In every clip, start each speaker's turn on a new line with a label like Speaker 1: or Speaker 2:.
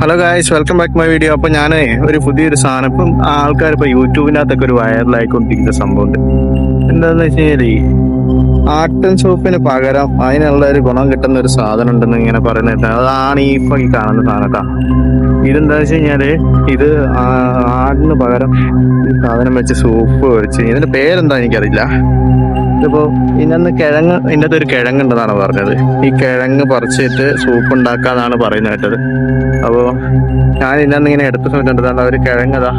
Speaker 1: Hello guys welcome back my video അപ്പൊ ഞാൻ ഒരു പുതിയൊരു സാധനം. ഇപ്പം ആൾക്കാർ ഇപ്പൊ യൂട്യൂബിനകത്തൊക്കെ ഒരു വൈറലായിക്കൊണ്ടിരിക്കുന്ന സംഭവമുണ്ട്. എന്താന്ന് വെച്ച് കഴിഞ്ഞാൽ ആട്ടൻ സോപ്പിന് പകരം അതിനുള്ള ഒരു ഗുണം കിട്ടുന്ന ഒരു സാധനം ഉണ്ടെന്ന് ഇങ്ങനെ പറയുന്നത് അതാണ് ഈ ഇപ്പൊ ഈ കാണുന്ന സാധനം കേട്ടോ. ഇതെന്താ വെച്ച് കഴിഞ്ഞാൽ ഇത് ആടിന് പകരം ഈ സാധനം വെച്ച് സോപ്പ് വെച്ച് ഇതിന്റെ പേരെന്താ എനിക്കറിയില്ല. ഇതിപ്പോ ഇന്നന്ന് കിഴങ്ങ് ഇന്നത്തെ ഒരു കിഴങ്ങുണ്ടെന്നാണ് പറഞ്ഞത്. ഈ കിഴങ്ങ് പറിച്ചിട്ട് സൂപ്പ് ഉണ്ടാക്കാന്നാണ് പറയുന്നത് കേട്ടത്. അപ്പോ ഞാൻ ഇന്നന്ന് ഇങ്ങനെ എടുത്ത സമയത്ത് ഉണ്ട് ഒരു കിഴങ്ങതാ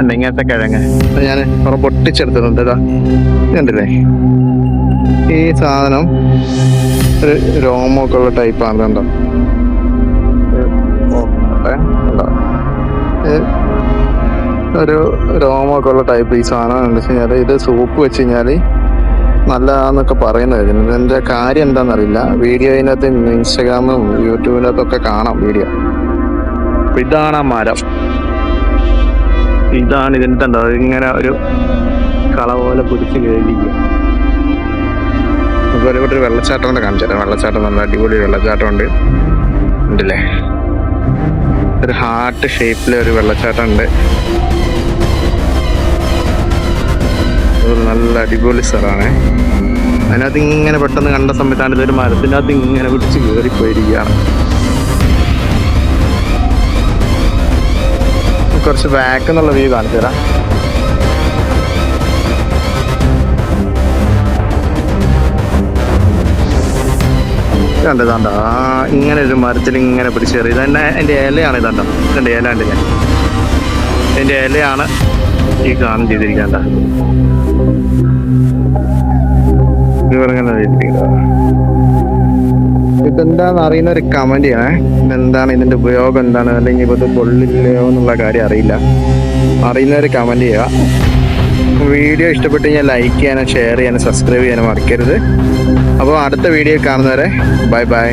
Speaker 1: അല്ല ഇങ്ങനത്തെ കിഴങ്ങ്. ഞാൻ കുറെ പൊട്ടിച്ചെടുത്തിട്ടുണ്ട്. ഇതാ ഇതുണ്ടല്ലേ? ഈ സാധനം ഒരു രോമൊക്കെ ഉള്ള ടൈപ്പ് ആണ് കണ്ടോ? ഒരു രോമൊക്കെ ഉള്ള ടൈപ്പ് ഈ സാധനം എന്താ വെച്ച് കഴിഞ്ഞാൽ ഇത് സൂപ്പ് വെച്ച് കഴിഞ്ഞാൽ നല്ലതാന്നൊക്കെ പറയുന്നത്. ഇതിന്റെ കാര്യം എന്താണെന്നറിയില്ല വീഡിയോ ഇതിനകത്ത് ഇൻസ്റ്റാഗ്രാമും യൂട്യൂബിനകത്തൊക്കെ കാണാം വീഡിയോ. ഇതാണ് മരം. ഇതാണ് ഇതിന്റെ എന്താ ഇങ്ങനെ ഒരു കള പോലെ പുതിച്ച് കയറിയിരിക്കും അതുപോലെ ഇവിടെ ഒരു വെള്ളച്ചാട്ടം കൊണ്ട് കാണിച്ചു തരാം. വെള്ളച്ചാട്ടം നല്ല അടിപൊളി വെള്ളച്ചാട്ടം ഉണ്ട്. ഉണ്ടല്ലേ? ഒരു ഹാർട്ട് ഷേപ്പിലെ ഒരു വെള്ളച്ചാട്ടം ഉണ്ട്. ഒരു നല്ല അടിപൊളി സ്ഥലമാണ്. അതിനകത്ത് ഇങ്ങനെ പെട്ടെന്ന് കണ്ട സമയത്താണ് ഇതൊരു മരത്തിനകത്ത് ഇങ്ങനെ പിടിച്ച് കയറിപ്പോയിരിക്കുകയാണ്. കുറച്ച് ബാക്ക് എന്നുള്ള വ്യൂ കാണിച്ചു തരാം. ഇങ്ങനെ ഒരു മരത്തിൽ ഇങ്ങനെ പിടിച്ചേറി ഇതന്നെ എന്റെ ഇലയാണ് ഇതാണ്ടോ. എന്റെ ഇല ഉണ്ട് ഞാൻ. എന്റെ ഇലയാണ് ഈ കാണും ചെയ്തിരിക്കണ്ട. ഇതെന്താന്ന് അറിയുന്ന ഒരു കമന്റ് ചെയ്യണേ. എന്താണ് ഇതിന്റെ ഉപയോഗം എന്താണ്? അല്ലെങ്കിൽ ഇപ്പൊ കൊള്ളില്ലയോ എന്നുള്ള കാര്യം അറിയില്ല. അറിയുന്നവർ കമന്റ് ചെയ്യുക. വീഡിയോ ഇഷ്ടപ്പെട്ട് കഴിഞ്ഞാൽ ലൈക്ക് ചെയ്യാനും ഷെയർ ചെയ്യാനും സബ്സ്ക്രൈബ് ചെയ്യാനും മറക്കരുത്. അപ്പോൾ അടുത്ത വീഡിയോ കാണുന്നവരെ ബൈ ബൈ